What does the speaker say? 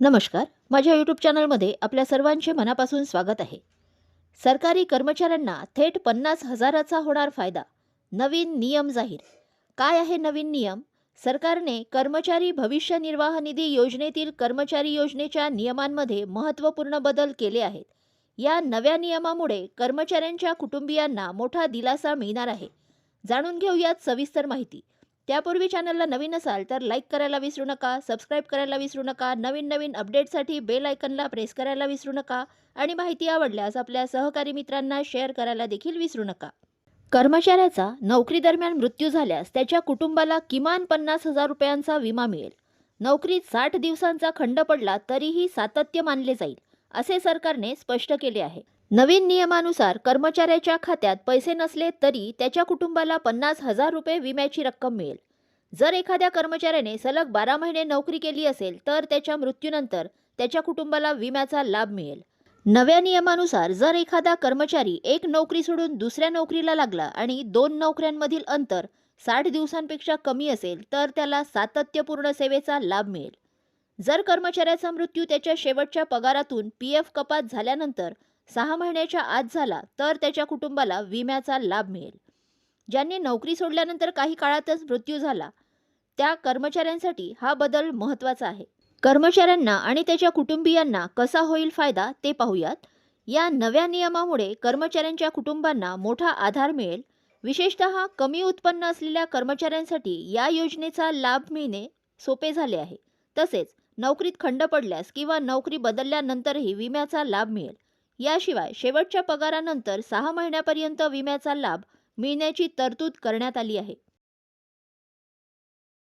नमस्कार. माझ्या यूट्यूब चॅनलमध्ये आपल्या सर्वांचे मनापासून स्वागत आहे. सरकारी कर्मचाऱ्यांना थेट पन्नास हजाराचा होणार फायदा. नवीन नियम जाहीर. काय आहे नवीन नियम? सरकारने कर्मचारी भविष्य निर्वाह निधी योजनेतील कर्मचारी योजनेच्या नियमांमध्ये महत्त्वपूर्ण बदल केले आहेत. या नव्या नियमामुळे कर्मचाऱ्यांच्या कुटुंबियांना मोठा दिलासा मिळणार आहे. जाणून घेऊयात सविस्तर माहिती. त्यापूर्वी चॅनलला नवीन असाल तर लाईक करायला विसरू नका सबस्क्राईब करायला विसरू नका नवीन नवीन अपडेटसाठी बेल आयकनला प्रेस करायला विसरू नका आणि माहिती आवडल्यास आपल्या सहकारी मित्रांना शेअर करायला देखील विसरू नका. कर्मचाऱ्याचा नोकरी दरम्यान मृत्यू झाल्यास त्याच्या कुटुंबाला किमान पन्नास हजार रुपयांचा विमा मिळेल. नोकरीत साठ दिवसांचा खंड पडला तरीही सातत्य मानले जाईल असे सरकारने स्पष्ट केले आहे. नवीन नियमानुसार कर्मचाऱ्याच्या खात्यात पैसे नसले तरी त्याच्या कुटुंबाला पन्नास हजार रुपये विम्याची रक्कम मिळेल. जर एखाद्या कर्मचाऱ्याने सलग बारा महिने नोकरी केली असेल तर त्याच्या मृत्यूनंतर त्याच्या कुटुंबाला विम्याचा लाभ मिळेल. नव्या नियमानुसार जर एखादा कर्मचारी एक नोकरी सोडून दुसऱ्या नोकरीला लागला आणि दोन नोकऱ्यांमधील अंतर साठ दिवसांपेक्षा कमी असेल तर त्याला सातत्यपूर्ण सेवेचा लाभ मिळेल. जर कर्मचाऱ्याचा मृत्यू त्याच्या शेवटच्या पगारातून पी एफ कपात झाल्यानंतर सहा महिन्याच्या आत झाला तर त्याच्या कुटुंबाला विम्याचा लाभ मिळेल. ज्यांनी नोकरी सोडल्यानंतर काही काळातच मृत्यू झाला त्या कर्मचाऱ्यांसाठी हा बदल महत्त्वाचा आहे. कर्मचाऱ्यांना आणि त्याच्या कुटुंबियांना कसा होईल फायदा ते पाहूयात. या नव्या नियमामुळे कर्मचाऱ्यांच्या कुटुंबांना मोठा आधार मिळेल. विशेषत कमी उत्पन्न असलेल्या कर्मचाऱ्यांसाठी या योजनेचा लाभ मिळणे सोपे झाले आहे. तसेच नोकरीत खंड पडल्यास किंवा नोकरी बदलल्यानंतरही विम्याचा लाभ मिळेल. याशिवाय शेवटच्या पगारानंतर सहा महिन्यापर्यंत विम्याचा लाभ मिळण्याची तरतूद करण्यात आली आहे.